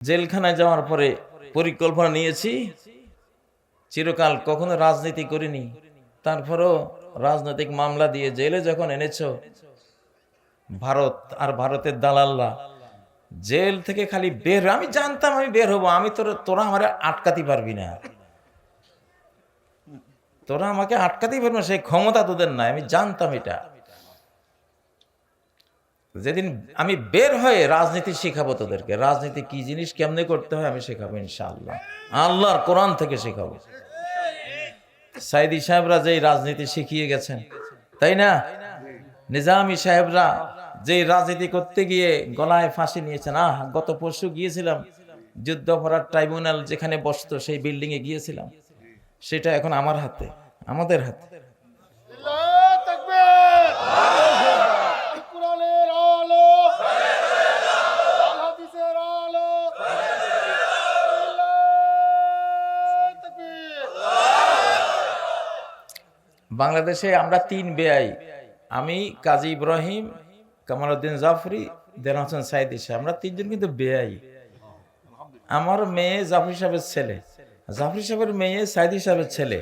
জেলখানায় যাওয়ার পরে পরিকল্পনা নিয়েছি। চিরকাল কখনো রাজনীতি করিনি। তারপরও রাজনৈতিক মামলা দিয়ে জেলে যখন এনেছ, ভারত আর ভারতের দালাল্লা জেল থেকে খালি বের আমি জানতাম আমি বের হব, আমি তোরা তোরা আমার আটকাতে পারবি না। তোরা আমাকে আটকাতেই পারবি না, সেই ক্ষমতা তোদের নাই, আমি জানতাম এটা। যেদিন আমি বের হয়ে রাজনীতি শেখাবো তোদেরকে, রাজনীতি কি জিনিস, কেমনে করতে হয় আমি শেখাবো ইনশাআল্লাহ। আল্লাহর কোরআন থেকে শেখাবো। সাইদি সাহেবরা যেই রাজনীতি শিখিয়ে গেছেন, তাই না? নিজামি সাহেবরা যে রাজনীতি করতে গিয়ে গলায় ফাঁসি নিয়েছেন, আহ, গত পরশু গিয়েছিলাম, যুদ্ধ অপরাধ ট্রাইব্যুনাল যেখানে বসতো, সেই বিল্ডিং এ গিয়েছিলাম। সেটা এখন আমার হাতে, আমাদের হাতে আল্লাহু তাকবীর কোরআনের আলো আল হাদিসের আলো আল্লাহু তাকবীর বাংলাদেশে আমরা তিন বেআই। আমি কাজী ইব্রাহিম, কামালউদ্দিন জাফরি, দেন হোসেন সাইদি সাহেব আমরা তিনজন কিন্তু বেআই। আমার মেয়ে জাফরি সাহেবের ছেলে। জাফরি সাহেবের মেয়ে সাইদি সাহেবের ছেলে।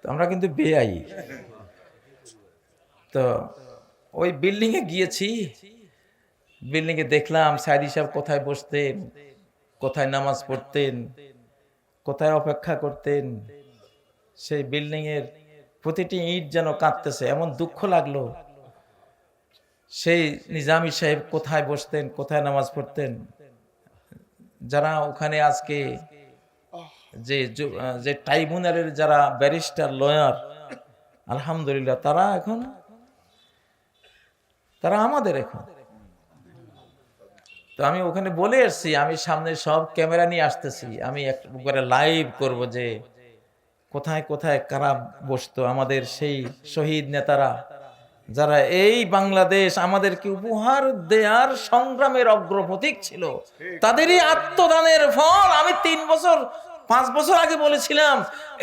তো আমরা কিন্তু বেআই। তো ওই বিল্ডিং এ গিয়েছি। বিল্ডিং এ দেখলাম সাইদি সাহেব কোথায় বসতেন, কোথায় নামাজ পড়তেন, কোথায় অপেক্ষা করতেন। সেই বিল্ডিং এর প্রতিটি ইট যেন কাঁদতেছে এমন দুঃখ লাগল। সেই নিজামি সাহেব কোথায় বসতেন, কোথায় নামাজ পড়তেন? যারা ওখানে আজকে যে যে ট্রাইব্যুনালের যারা ব্যারিস্টার লয়ার আলহামদুলিল্লাহ, তারা এখন, তারা আমাদের এখন। তো আমি ওখানে বলে এসছি, আমি সামনে সব ক্যামেরা নিয়ে আসতেছি। আমি একবারে লাইভ করব যে কোথায় কোথায় কারা বসতো? আমাদের সেই শহীদ নেতারা, যারা এই বাংলাদেশ আমাদেরকে উপহার দেয়ার সংগ্রামের অগ্রপ্রতীক ছিল, তাদেরই আত্মদানের ফল আমি তিন বছর, পাঁচ বছর আগে বলেছিলাম।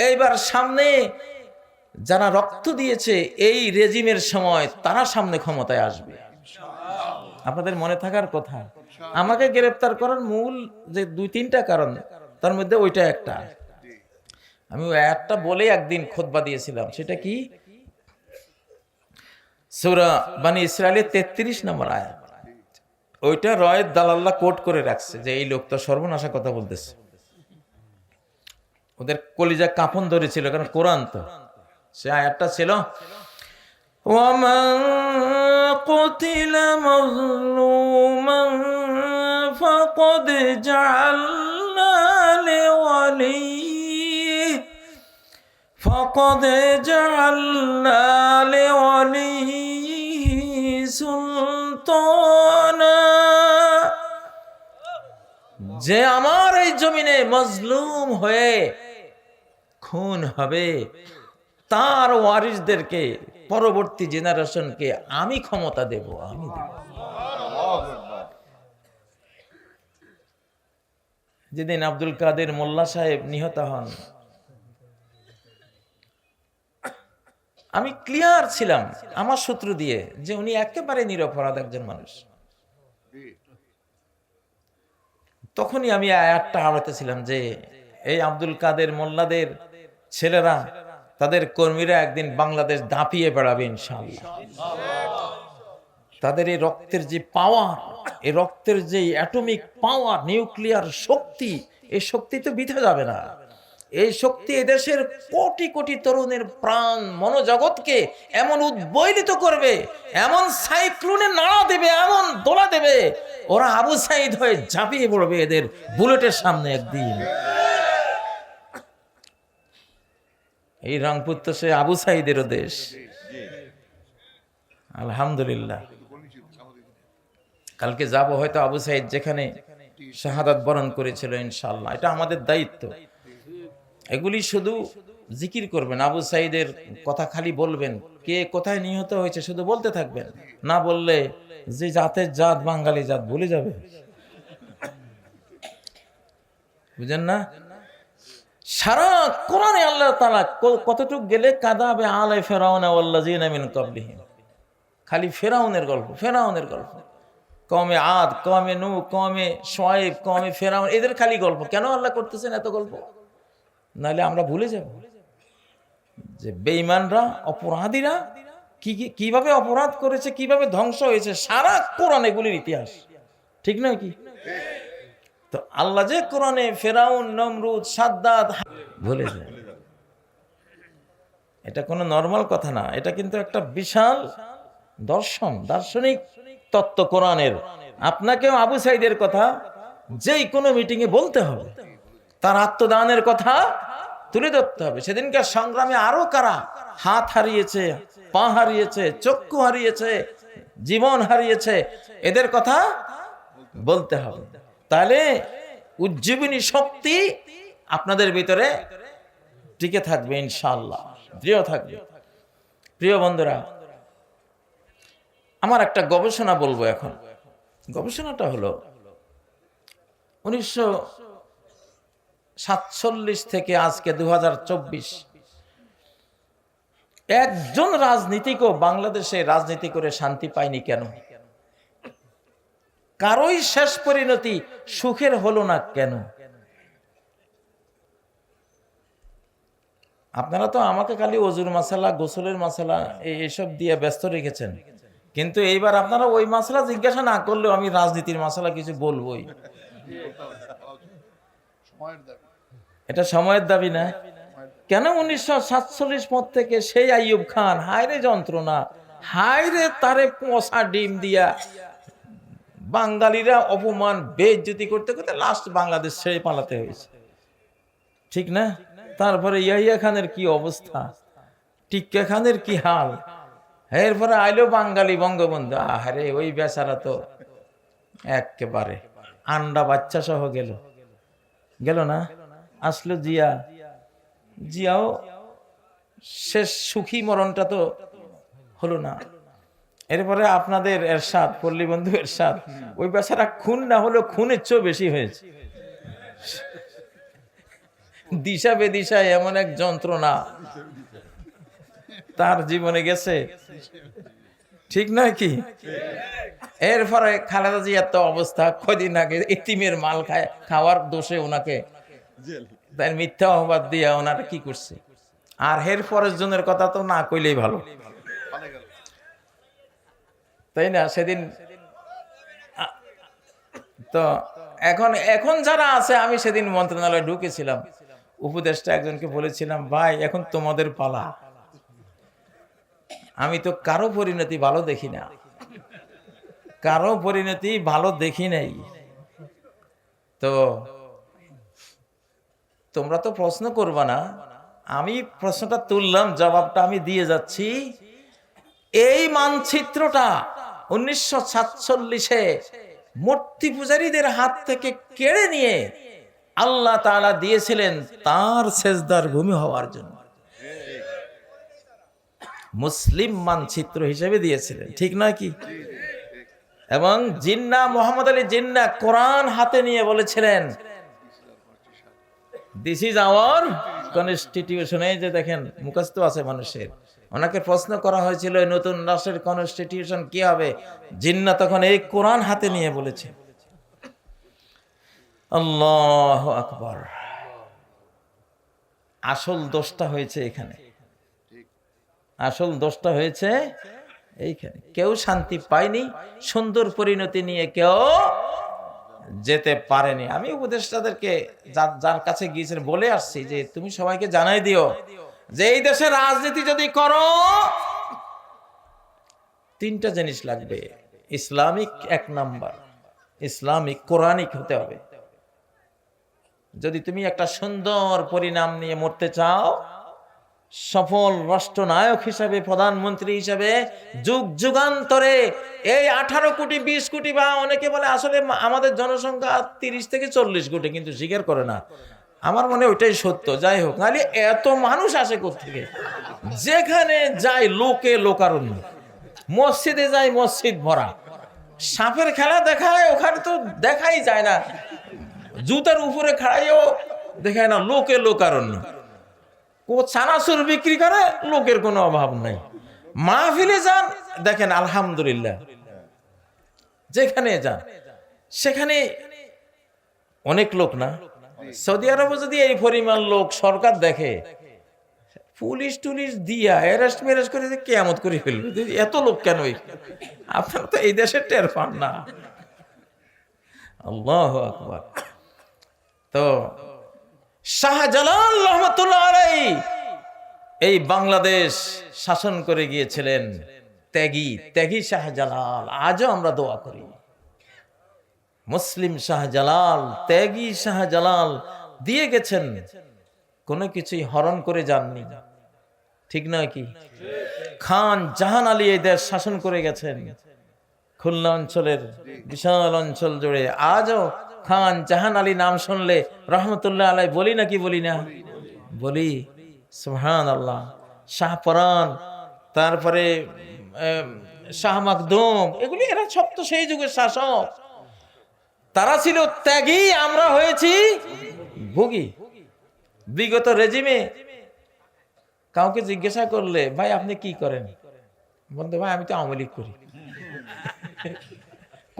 এইবার সামনে যারা রক্ত দিয়েছে এই রেজিমের সময়, তারা সামনে ক্ষমতায় আসবে। আপনাদের মনে থাকার কথা, আমাকে গ্রেপ্তার করার মূল যে দুই তিনটা কারণ, তার মধ্যে ওইটা একটা। আমি ওই একটা বলে একদিন খোদবা দিয়েছিলাম সেটা কি সুরা বানি ইসরায়েলের তেত্রিশ নম্বর আয়াত ওইটা রয়ের দালাল্লা কোট করে রাখছে যে এই লোকটা সর্বনাশা কথা বলতেছে ওদের কলিজা কাফন ধরেছিল কারণ কোরআন তো সে আয়াতটা ছিল ومن قتل مظلوما فقد جعلنا لوليه فقد جعلنا لوليه سلطانا যে আমার এই জমিনে মজলুম হয়ে খুন হবে তার ওয়ারিসদেরকে পরবর্তী জেনারেশনকে আমি ক্ষমতা দেব আমি দেব যেদিন আব্দুল কাদের মোল্লা সাহেব নিহত হন আমি ক্লিয়ার ছিলাম আমার সূত্র দিয়ে যে উনি একেবারে নিরপরাধ একজন মানুষ। তখনই আমি আয়াতটা হারাতেছিলাম যে এই আব্দুল কাদের মোল্লাদের ছেলেরা, তাদের কর্মীরা একদিন বাংলাদেশ দাপিয়ে বেড়াবে ইনশাআল্লাহ। তাদের এই রক্তের যে পাওয়ার এই রক্তের যে অ্যাটমিক পাওয়ার নিউক্লিয়ার শক্তি, এই শক্তি তো বিধে যাবে না। এই শক্তি এদেশের কোটি কোটি তরুণের প্রাণ মনোজগৎকে এমন উদ্বৈলিত করবে, এমন সাইক্লোনে নাড়া দেবে, এমন দোলা দেবে, ওরা আবু সাইদ হয়ে ঝাঁপিয়ে পড়বে এদের বুলেটের সামনে একদিন। এই রংপুর তো সে আবু সাইদেরও দেশ। আলহামদুলিল্লাহ। কালকে যাব হয়তো আবু সাইদ যেখানে শাহাদাত বরণ করেছিল ইনশাল্লাহ এটা আমাদের দায়িত্ব। এগুলি শুধু জিকির করবেন। আবু সাইদের কথা খালি বলবেন। কে কোথায় নিহত হয়েছে শুধু বলতে থাকবেন। না বললে যে জাতের জাত বাঙালি জাত ভুলে যাবে। বুঝেন না? সারা কোরআনে আল্লাহ তালা কতটুক গেলে কাদাবে আলাই ফেরাউন আল্লাহ মিন কাবলিহিম খালি ফেরাউনের গল্প ফেরাউনের গল্প। কমে আদ কমে নু কমে সোয়েব কমে ফেরাউন, এদের খালি গল্প। কেন আল্লাহ করতেছেন এত গল্প? নাহলে আমরা ভুলে যাব। যে বেঈমানরা, অপরাধীরা কি- কীভাবে অপরাধ করেছে, কীভাবে ধ্বংস হয়েছে, সারা কোরআন এগুলির ইতিহাস। ঠিক নয় কি? তো আল্লাহ যে কোরআনে ফেরাউন, নমরুদ, সাদ্দাত ভুলে যায়। এটা কোনো নর্মাল কথা না, এটা কিন্তু একটা বিশাল দর্শন, দার্শনিক তত্ত্ব কোরআনের। আপনাকেও আবু সাইদের কথা, যেই কোনো মিটিংয়ে বলতে হবে। তার আত্মদানের কথা তুলে ধরতে হবে। সেদিনকার সংগ্রামে আরও কারা হাত হারিয়েছে, পা হারিয়েছে, চক্ষু হারিয়েছে, জীবন হারিয়েছে, এদের কথা বলতে হবে। তাহলে উজ্জীবনী শক্তি আপনাদের ভিতরে টিকে থাকবে ইনশাল্লাহ দৃঢ় থাকবে। প্রিয় বন্ধুরা, আমার একটা গবেষণা বলব এখন। গবেষণাটা হলো, উনিশশো সাতচল্লিশ থেকে আজকে দু হাজার চব্বিশ। একজন রাজনীতিকও বাংলাদেশে রাজনীতি করে শান্তি পায়নি কেন? কারোই শেষ পরিণতি সুখের হলো না কেন? আপনারা তো আমাকে খালি অজুর মশালা, গোসলের মশালা এইসব দিয়ে ব্যস্ত রেখেছেন। কিন্তু এইবার আপনারা ওই মশলা জিজ্ঞাসা না করলেও আমি রাজনীতির মশলা কিছু বলবোই। সময়ের দাবি এটা সময়ের দাবি না। কেন উনিশশো সাতচল্লিশ পর থেকে সেই আইয়ুব খান? হায়রে যন্ত্রণা। হায়রে তারে পশা ডিম দিয়া বাঙালিরা অপমান, বেজ্জতি করতে করতে লাস্ট বাংলাদেশ ছেড়ে পালাতে হয়েছে। ঠিক না? তারপরে ইয়াহিয়া খানের কি অবস্থা? টিক্কা খানের কি হাল? এরপরে আইলো বাঙালি বঙ্গবন্ধু। আহারে, ওই বেচারা তো একেবারে আন্ডা বাচ্চা সহ গেল। গেল না? আসলো জিয়া। জিয়াও শেষ সুখী মরণটা তো হলো না। এরপরে আপনাদের এরশাদ, পল্লী বন্ধু এরশাদ, ওই বেচারা খুন না হলো খুনের চেয়েও বেশি হয়েছে। দিশা বেদিশায় এমন এক যন্ত্রণা। তার জীবনে গেছে। ঠিক নয় কি? এরপরে খালেদা জিয়ার তো অবস্থা কদিন আগে এতিমের মাল খায়, খাওয়ার দোষে ওনাকে তাই মিথ্যা অপবাদ দিয়ে ওনারা কি করছে? আর হের পরের জনের কথা তো না কইলেই ভালো। তাই না? সেদিন তো এখন এখন যারা আছে, আমি সেদিন মন্ত্রণালয়ে ঢুকেছিলাম। উপদেষ্টা একজনকে বলেছিলাম, ভাই, এখন তোমাদের পালা। আমি তো কারও পরিণতি ভালো দেখি না। কারও পরিণতি ভালো দেখি নাই। তো তোমরা তো প্রশ্ন করবা না। আমি প্রশ্নটা তুললাম, জবাবটা আমি দিয়ে যাচ্ছি। এই মানচিত্রটা উনিশশো সাতচল্লিশে মূর্তি পূজারীদের হাত থেকে কেড়ে নিয়ে আল্লাহ তাআলা দিয়েছিলেন তার সেজদার ভূমি হওয়ার জন্য। মুসলিম মানচিত্র হিসেবে দিয়েছিলেন, ঠিক নয় কি? এবং জিন্না, মোহাম্মদ আলী জিন্না কোরআন হাতে নিয়ে বলেছিলেন দিস ইজ আওয়ার কনস্টিটিউশন যে দেখেন, মুখস্থ আছে মানুষের। ওনাকে প্রশ্ন করা হয়েছিল নতুন রাষ্ট্রের কনস্টিটিউশন কি হবে? জিন্না তখন এই কোরআন হাতে নিয়ে বলেছে। আল্লাহ আকবর। আসল দোষটা হয়েছে এখানে। আসল দোষটা হয়েছে এইখানে। কেউ শান্তি পায়নি, সুন্দর পরিণতি নিয়ে কেউ যেতে পারেনি। আমি উপদেষ্টাদেরকে যার কাছে গিয়েছেন বলে আসছি যে, তুমি সবাইকে জানাই দিও যে, এই দেশে রাজনীতি যদি করো, তিনটা জিনিস লাগবে। ইসলামিক এক নাম্বার, ইসলামিক, কোরআনিক হতে হবে। যদি তুমি একটা সুন্দর পরিণাম নিয়ে মরতে চাও সফল রাষ্ট্রনায়ক হিসাবে, প্রধানমন্ত্রী হিসাবে যুগ যুগান্তরে এই আঠারো কোটি, বিশ কোটি বা অনেকে বলে আসলে আমাদের জনসংখ্যা তিরিশ থেকে চল্লিশ কোটি, কিন্তু স্বীকার করে না। আমার মনে ওইটাই সত্য। যাই হোক, নাহলে এত মানুষ আসে থেকে যেখানে যায় লোকে লোকারণ্য। মসজিদে যায় মসজিদ ভরা। সাপের খেলা দেখায়, ওখানে তো দেখাই যায় না। জুতার উপরে খাড়াইও দেখায় না, লোকে লোকারণ্য। ও চানাচুর বিক্রি করে, লোকের কোনো অভাব নাই। মাহফিলে যান, দেখেন আলহামদুলিল্লাহ। যেখানে যান, সেখানে অনেক লোক না? সৌদি আরবে যদি এই পরিমাণ লোক সরকার দেখে, পুলিশ টুলিশ দিয়া অ্যারেস্ট ম্যারেস্ট করে কেয়ামত করে ফেলবে। এত লোক কেন? আপনারা তো এই দেশের টের পান না। আল্লাহ তো শাহজালাল এই বাংলাদেশ শাসন করে গিয়েছিলেন ত্যাগী ত্যাগী শাহজালাল। আজও আমরা দোয়া করি। মুসলিম শাহজালাল, ত্যাগী শাহজালাল, দিয়ে গেছেন। কোনো কিছুই হরণ করে যাননি। ঠিক নয় কি? খান জাহান আলী এই দেশ শাসন করে গেছেন। খুলনা অঞ্চলের, বিশাল অঞ্চল জুড়ে। আজও খান জাহান আলী নাম শুনলে রহমতুল্লাহ আলাই বলি নাকি বলি না? বলি। সুহান আল্লাহ শাহপরান তারপরে শাহ মাকদুম, এগুলি এরা সব তো সেই যুগের শাসক। তারা ছিল ত্যাগী, আমরা হয়েছি ভোগী। বিগত রেজিমে কাউকে জিজ্ঞাসা করলে, ভাই, আপনি কি করেন? বন্ধু ভাই, আমি তো আওয়ামী লীগ করি।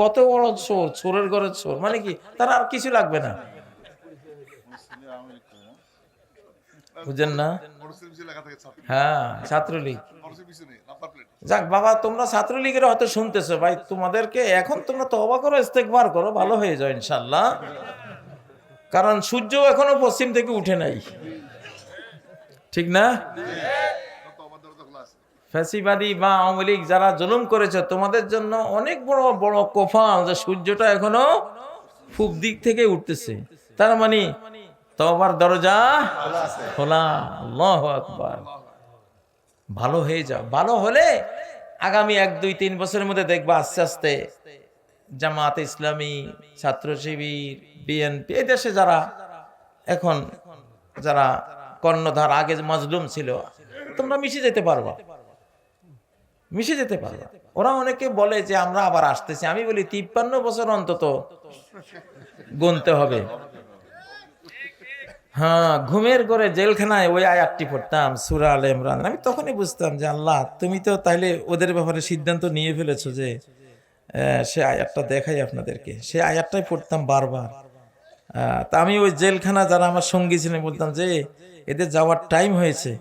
কত বড় চোর, চোরের ঘরের চোর মানে কি? তার আর কিছু লাগবে না। বুঝেন না? হ্যাঁ ছাত্রলীগ। যাক, বাবা, তোমরা ছাত্রলীগের হয়তো শুনতেছো। ভাই, তোমাদেরকে এখন তোমরা তবা করো ইস্তেকবার করো, ভালো হয়ে যাও ইনশাল্লাহ কারণ সূর্য এখনও পশ্চিম থেকে উঠে নাই। ঠিক না তো আমার দরজা খোলা আছে ফ্যাসিবাদী বা আওয়ামী লীগ যারা জুলুম করেছে, তোমাদের জন্য অনেক বড় বড় কোফাল যে সূর্যটা এখনও পূব দিক থেকে উঠতেছে। তার মানে তবার দরজা খোলা। আল্লাহ আকবার। ভালো হয়ে যাও। ভালো হলে আগামী এক, দুই, তিন বছরের মধ্যে দেখবা আস্তে আস্তে জামাত ইসলামী, ছাত্র শিবির, বিএনপি, এই দেশে যারা এখন যারা কর্ণধার, আগে মজলুম ছিল, তোমরা মিশে যেতে পারবা। মিশে যেতে পারবা ওরা অনেকে বলে যে, আমরা আবার আসতেছি। আমি বলি, তিপ্পান্ন বছর অন্তত গুনতে হবে। হ্যাঁ ঘুমের ঘরে জেলখানায় ওই আয়াতটি পড়তাম, সুরা আল ইমরান। আমি তখনই বুঝতাম যে, আল্লাহ, তুমি তো তাইলে ওদের ব্যাপারে সিদ্ধান্ত নিয়ে ফেলেছো যে সে আয়াতটা দেখাই আপনাদেরকে। সে আয়াতটাই পড়তাম বারবার। তা আমি ওই জেলখানা যারা আমার সঙ্গী ছিলেন, বলতাম যে, এদের যাওয়ার টাইম হয়েছে।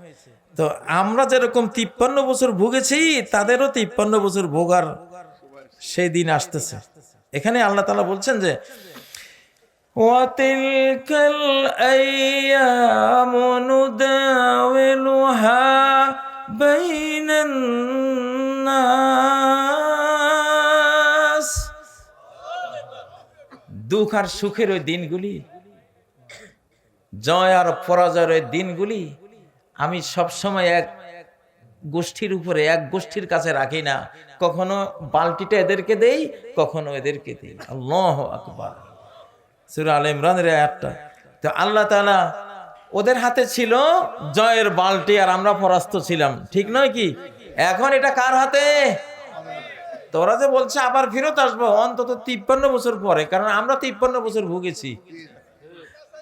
তো আমরা যেরকম তিপ্পান্ন বছর ভুগেছি তাদেরও তিপ্পান্ন বছর ভোগার সেই দিন আসতেছে এখানে আল্লাহ তালা বলছেন যে وتلك الأيام نداولها بين الناس দুঃখ আর সুখের ওই দিনগুলি জয় আর পরাজয়ের ওই দিনগুলি আমি সবসময় এক গোষ্ঠীর উপরে, এক গোষ্ঠীর কাছে রাখি না। কখনো বালতিটা এদেরকে দেই, কখনো এদেরকে দিই। আল্লাহ আকবার। সুরা আল ইমরানের আয়াতটা। তো আল্লাহ তাআলা ওদের হাতে ছিল জয়ের বালটি আর আমরা পরাস্ত ছিলাম। ঠিক নয় কি? এখন এটা কার হাতে? তোরা যে বলছে আবার ফেরত আসব, অন্তত তিপ্পান্ন বছর পরে, কারণ আমরা তিপ্পান্ন বছর ভুগেছি।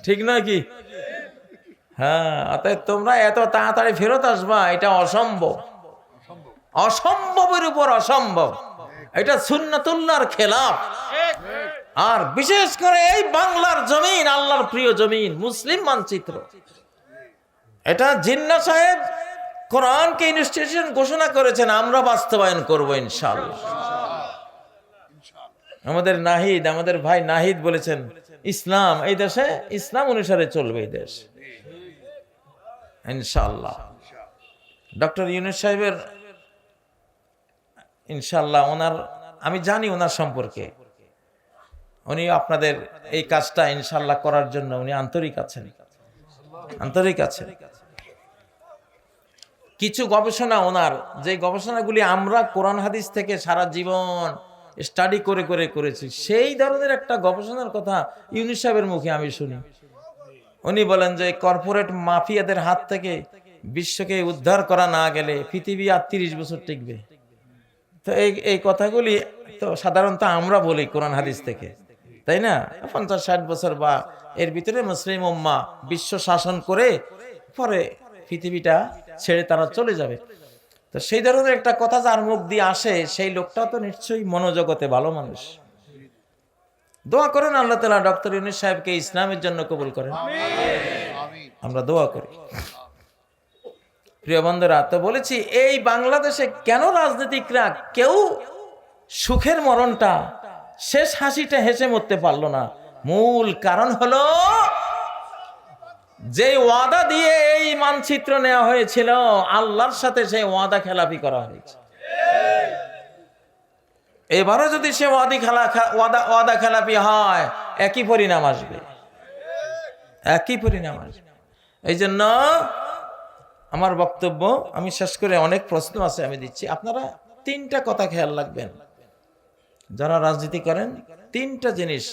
ঠিক নয় কি? হ্যাঁ অতএব তোমরা এত তাড়াতাড়ি ফেরত আসবা, এটা অসম্ভব। অসম্ভবের উপর অসম্ভব। এটা সুন্নাতুল্লাহর খেলাফ। আর বিশেষ করে এই বাংলার জমিন, আল্লাহর প্রিয় জমিন, মুসলিম মানচিত্র। এটা জিন্না সাহেব কোরআনকে ইনস্টিটিউশন ঘোষণা করেছেন, আমরা বাস্তবায়ন করব ইনশাআল্লাহ। আমাদের নাহিদ, আমাদের ভাই নাহিদ বলেছেন, ইসলাম, এই দেশে ইসলাম অনুসারে চলবে এই দেশ। ইনশাআল্লাহ। ডক্টর ইউনুস সাহেবের ইনশাআল্লাহ ওনার, আমি জানি ওনার সম্পর্কে। উনি আপনাদের এই কাজটা ইনশাল্লাহ করার জন্য উনি আন্তরিক আছেন। আন্তরিক আছেন। কিছু গবেষণা ওনার, যে গবেষণাগুলি আমরা কোরআন হাদিস থেকে সারা জীবন স্টাডি করে করে করেছি, সেই ধরনের একটা গবেষণার কথা ইউনিস সাহেবের মুখে আমি শুনি। উনি বলেন যে কর্পোরেট মাফিয়াদের হাত থেকে বিশ্বকে উদ্ধার করা না গেলে পৃথিবী আর তিরিশ বছর টিকবে। তো এই এই কথাগুলি তো সাধারণত আমরা বলি কোরআন হাদিস থেকে। তাই না? পঞ্চাশ, ষাট বছর বা এর ভিতরে মুসলিম উম্মা বিশ্ব শাসন করে পরে পৃথিবীটা ছেড়ে তারা চলে যাবে। তো সেই ধরনের একটা কথা যার মুখ দিয়ে আসে, সেই লোকটা তো নিশ্চয়ই মনোজগতে ভালো মানুষ। দোয়া করেন আল্লাহ তালা ডক্টর ইউনুস সাহেবকে ইসলামের জন্য কবুল করেন। আমরা দোয়া করি। প্রিয় বন্ধুরা তো বলেছি এই বাংলাদেশে কেন রাজনীতিকরা কেউ সুখের মরণটা শেষ হাসিটা হেসে মরতে পারল না? মূল কারণ হলো যে ওয়াদা দিয়ে এই মানচিত্র নেওয়া হয়েছিল আল্লাহর সাথে সেই ওয়াদা খেলাপি করা হয়েছে। এবারও যদি সে ওয়াদি খেলা ওয়াদা ওয়াদা খেলাপি হয়, একই পরিণাম আসবে। একই পরিণাম আসবে। এই জন্য আমার বক্তব্য, আমি শেষ করে অনেক প্রশ্ন আছে আমি দিচ্ছি। আপনারা তিনটা কথা খেয়াল রাখবেন। যারা রাজনীতি করেন, তিনটা জিনিস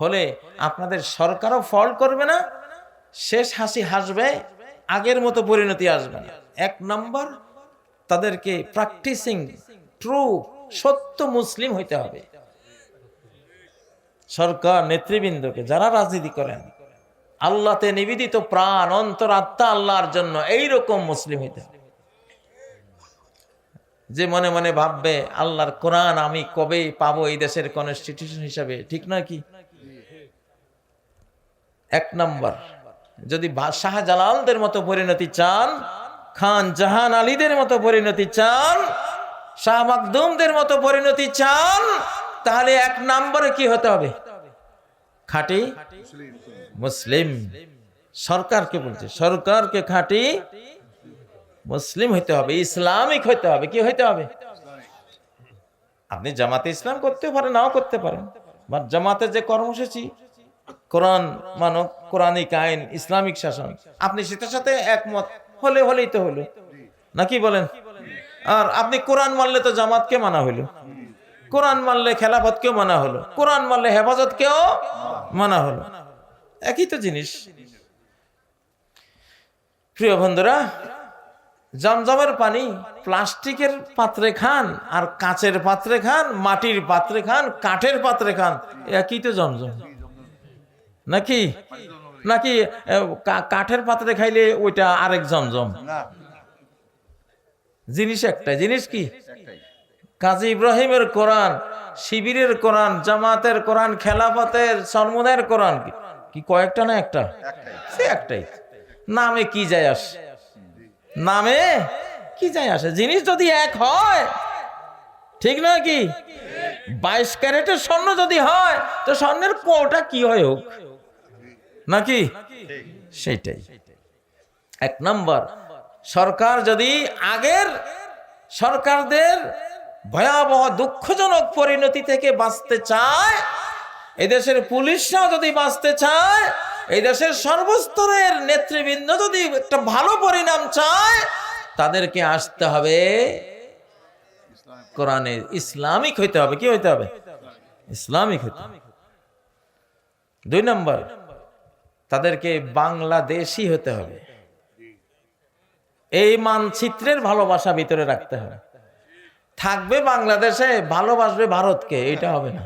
হলে আপনাদের সরকারও ফল করবে না, শেষ হাসি হাসবে, আগের মতো পরিণতি আসবে না। এক নম্বর, তাদেরকে প্র্যাকটিসিং ট্রু সত্য মুসলিম হইতে হবে। সরকার নেতৃবৃন্দকে যারা রাজনীতি করেন, আল্লাহতে নিবেদিত প্রাণ, অন্তর, আত্মা আল্লাহর জন্য এই রকম মুসলিম হইতে হবে। যে মনে মনে ভাববে, আল্লাহর কোরআন আমি কবে পাবো এই দেশের কনস্টিটিউশন হিসাবে, ঠিক নয় কি? এক নম্বর, যদি শাহজালালদের মতো পরিণতি চান, খান জাহান আলীদের মতো পরিণতি চান শাহ মাকদুমদের মতো পরিণতি চান, তাহলে এক নম্বরে কি হতে হবে? খাঁটি মুসলিম। সরকারকে বলছে, সরকারকে খাঁটি মুসলিম হইতে হবে, ইসলামিক হইতে হবে, কি হইতে হবে? আপনি জামাতে ইসলাম করতে পারেন, নাও করতে পারেন। বা জামাতে যে কর্মসূচি, কোরআন মানব কোরআনিক আইন ইসলামিক শাসন, আপনি সেটার সাথে একমত, হলে হলেই তো হলো। নাকি বলেন? আর আপনি কোরআন মানলে তো জামাতকে মানা হইল। কোরআন মানলে খেলাফতকেও মানা হলো কোরআন মানলে হেফাজতকেও মানা হলো একই তো জিনিস। প্রিয় বন্ধুরা, জমজমের পানি প্লাস্টিকের পাত্রে খান আর কাঁচের পাত্রে খান, মাটির পাত্রে খান, কাঠের পাত্রে খান, একই তো জমজম। নাকি? নাকি কাঠের পাত্রে খাইলে ওইটা আরেক জমজম? জিনিস একটাই জিনিস কি? কাজী ইব্রাহিমের কোরআন শিবিরের কোরআন জামাতের কোরআন খেলাফতের সন্মুদের কোরআন কি- কয়েকটা না একটা? সে একটাই। নামে কি যায় আসে? নামে কি যায় আসে? জিনিস যদি এক হয় ঠিক নয় কি? বাইশ ক্যারেটের স্বর্ণ যদি হয় তো স্বর্ণের কোটা কি হয় হোক? নাকি? সেইটাই। এক নম্বর সরকার যদি আগের সরকারদের ভয়াবহ, দুঃখজনক পরিণতি থেকে বাঁচতে চায়, এদেশের পুলিশরাও যদি বাঁচতে চায় এই দেশের সর্বস্তরের নেতৃবৃন্দ যদি একটা ভালো পরিণাম চায়, তাদেরকে আসতে হবে কোরআনে। ইসলামিক হইতে হবে, কি হইতে হবে? ইসলামিক হইতে দুই নম্বর, তাদেরকে বাংলাদেশি হতে হবে। এই মানচিত্রের ভালোবাসা ভিতরে রাখতে হবে। থাকবে বাংলাদেশে, ভালোবাসবে ভারতকে এটা হবে না।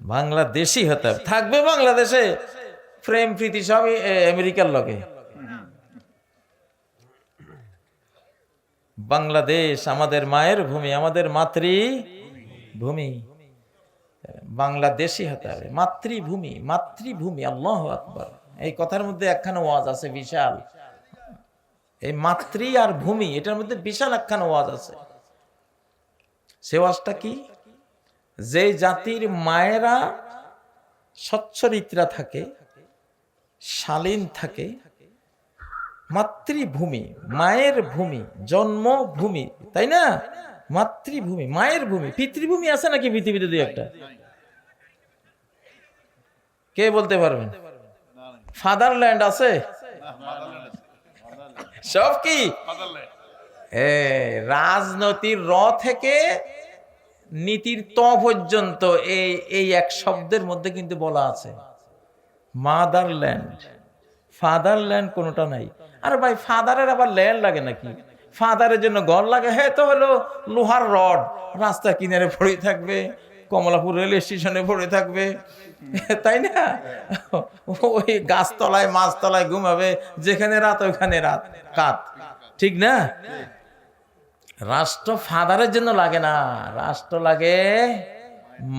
বাংলাদেশি হতে হবে। থাকবে বাংলাদেশে, প্রেম, প্রীতি সবই আমেরিকার লগে। বাংলাদেশ আমাদের মায়ের ভূমি, আমাদের মাতৃ ভূমি বাংলাদেশি হতে হবে। মাতৃভূমি মাতৃভূমি, আল্লাহ আকবর। এই কথার মধ্যে একখানা ওয়াজ আছে, বিশাল। এই মাতৃ আর ভূমি, এটার মধ্যে বিশাল একখানা ওয়াজ আছে। সে ওয়াজটা কি? যে জাতির মায়েরা সচ্চরিত্রা থাকে, শালীন থাকে, মাতৃভূমি, মায়ের ভূমি, জন্মভূমি, তাই না? মাতৃভূমি, মায়ের ভূমি, পিতৃভূমি আছে নাকি পৃথিবীতে দুই একটা? কে বলতে পারবেন? ফাদারল্যান্ড আছে? সব কি? রাজনৈতিক র থেকে নীতির ত পর্যন্ত এই এই এক শব্দের মধ্যে কিন্তু বলা আছে। মাদারল্যান্ড। ফাদারল্যান্ড কোনোটা নাই। আরে ভাই, ফাদারের আবার ল্যান্ড লাগে নাকি? ফাদারের জন্য ঘর লাগে? হ্যাঁ তো হলো লোহার রড। রাস্তা কিনারে পড়ে থাকবে। কমলাপুর রেল স্টেশনে পড়ে থাকবে। তাই না? ওই গাছতলায়, মাছতলায় ঘুমাবে, যেখানে রাত ওইখানে রাত, কাত। ঠিক না? রাষ্ট্র ফাদারের জন্য লাগে না। রাষ্ট্র লাগে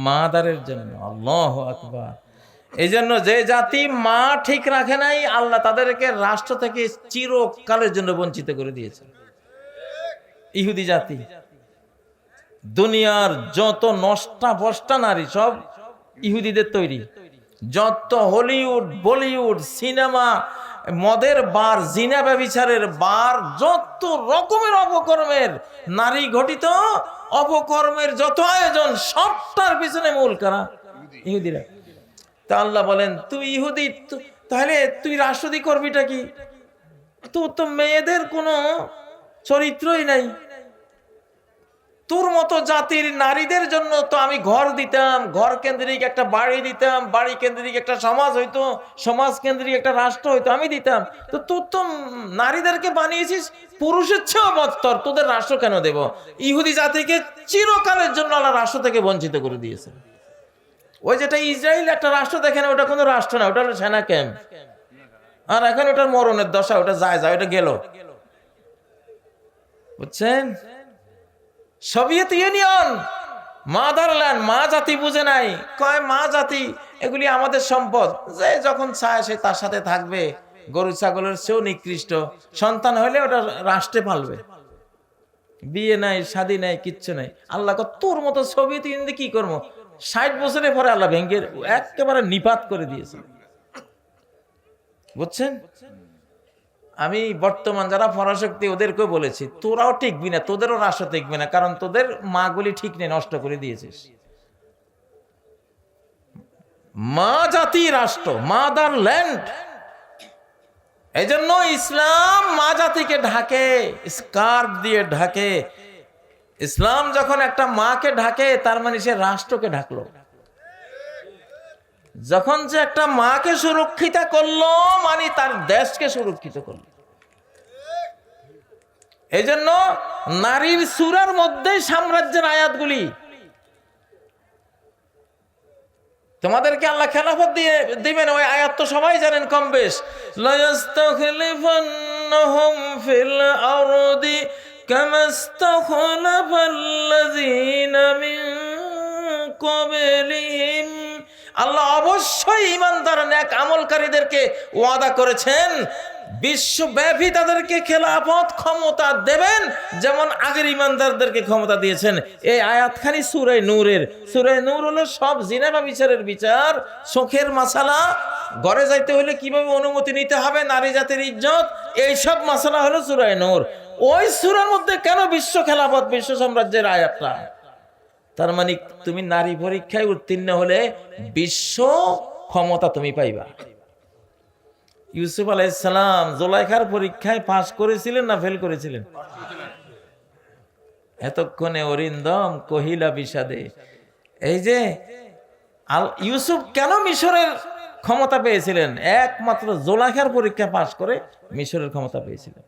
মাদারের জন্য। আল্লাহ আকবার। এই জন্য যে জাতি মা ঠিক রাখে নাই, আল্লাহ তাদেরকে রাষ্ট্র থেকে চিরকালের জন্য বঞ্চিত করে দিয়েছে। ইহুদি জাতি। দুনিয়ার যত নষ্টা বষ্টা নারী, সব ইহুদিদের তৈরি। যত হলিউড, বলিউড, সিনেমা, মদের বার, জিনা ব্যবিচারের বার, যত রকমের অপকর্মের নারী ঘটিত, অপকর্মের যত আয়োজন, সবটার পিছনে মূল কারা? ইহুদিরা। তা আল্লাহ বলেন, তুই ইহুদি তাহলে তুই রাষ্ট্রদি করবিটা কি? তোর তো মেয়েদের কোনো চরিত্রই নাই। তোর মতো জাতির নারীদের জন্য তো আমি ঘর দিতাম, ঘর কেন্দ্রিক একটা বাড়ি দিতাম, বাড়ি কেন্দ্রিক একটা সমাজ হইতো, সমাজ কেন্দ্রিক একটা রাষ্ট্র হইতো, আমি দিতাম। তো তোর তো নারীদেরকে বানিয়েছিস, পুরুষের চেয়েও তোদের রাষ্ট্র কেন দেব? ইহুদি জাতিকে চিরকালের জন্য আল্লাহ রাষ্ট্র থেকে বঞ্চিত করে দিয়েছে ওই যেটা ইসরায়েল একটা রাষ্ট্র, দেখেন ওটা কোনো রাষ্ট্র না ওটা হলো সেনা ক্যাম্প আর এখন ওটার মরণের দশা, ওটা যায় যায়, ওটা গেল। বুঝছেন? সোভিয়েত ইউনিয়ন, মাদারল্যান্ড, মা জাতি বুঝে নাই। কয়, মা জাতি, এগুলি আমাদের সম্পদ। যে যখন চায় সে তার সাথে থাকবে। গরু, ছাগলের সেও নিকৃষ্ট। সন্তান হলে ওটা রাষ্ট্রে পালবে। বিয়ে নাই, শাদি নাই, কিচ্ছু নাই। আল্লাহ তোর মতো সোভিয়েত ইউনিয়ন কি করব? ষাট বছরের পরে আল্লাহ ভেঙ্গে একেবারে নিপাত করে দিয়েছে। বুঝছেন? আমি বর্তমান যারা পরাশক্তি ওদেরকে বলেছি, তোরাও টিকবি না, তোদেরও রাষ্ট্র টিকবি না, কারণ তোদের মাগুলি ঠিক নেই, নষ্ট করে দিয়েছিস। মা জাতি রাষ্ট্র, মাদার ল্যান্ড। এই জন্য ইসলাম মা জাতিকে ঢাকে, স্কার্ফ দিয়ে ঢাকে। ইসলাম যখন একটা মাকে ঢাকে, তার মানে সে রাষ্ট্রকে ঢাকলো। যখন যে একটা মাকে সুরক্ষিত করল মানে তার দেশকে সুরক্ষিত করল। এই জন্য নারীর সুরার মধ্যে সাম্রাজ্যের আয়াতগুলি। তোমাদেরকে আল্লাহ খেলাফত দিয়ে দিবেন, ওই আয়াত তো সবাই জানেন কম বেশ। আল্লাহ অবশ্যই ইমানদার এক আমলকারীদেরকে ওয়াদা করেছেন। বিশ্বব্যাপী তাদেরকে খেলাফত ক্ষমতা দেবেন, যেমন আগের ইমানদারদেরকে ক্ষমতা দিয়েছেন। এই আয়াতখানি সুরে নূরের। সুরে নূর হলো সব জিনাবা বিচারের বিচার চোখের মাসালা। ঘরে যাইতে হলে কীভাবে অনুমতি নিতে হবে? নারী জাতির ইজ্জত এই সব মাসালা হলো সুরায় নূর। ওই সুরের মধ্যে কেন বিশ্ব খেলাফত, বিশ্ব সাম্রাজ্যের আয়াতটা? তার মানে তুমি নারী পরীক্ষায় উত্তীর্ণ হলে বিশ্ব ক্ষমতা তুমি পাইবা। ইউসুফ আলাইসালাম জোলাইখার পরীক্ষায় পাশ করেছিলেন না ফেল করেছিলেন? এতক্ষণে অরিন্দম কহিলা, বিষাদে, এই যে আল ইউসুফ কেন মিশরের ক্ষমতা পেয়েছিলেন? একমাত্র জোলাখার পরীক্ষা পাশ করে মিশরের ক্ষমতা পেয়েছিলেন।